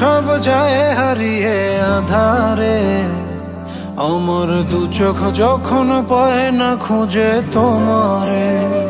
সব যায় হারিয়ে আধারে। আমার দু চোখ যখন পায় না খুঁজে তোমারে।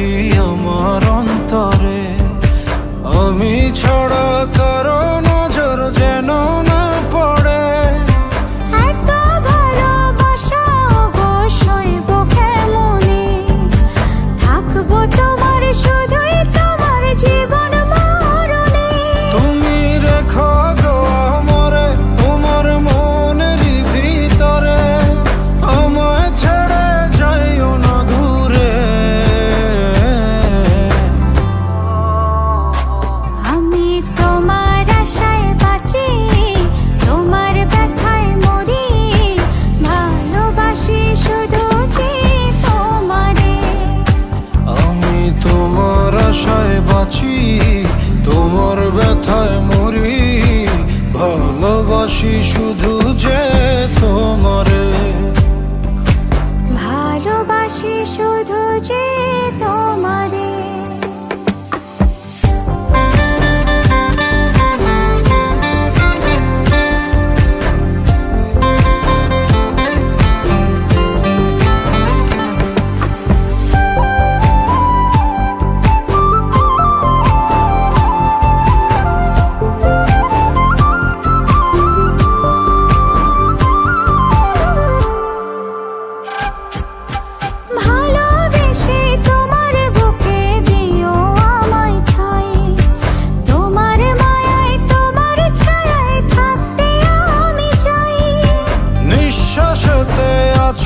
you. ভালোবাসি শুধু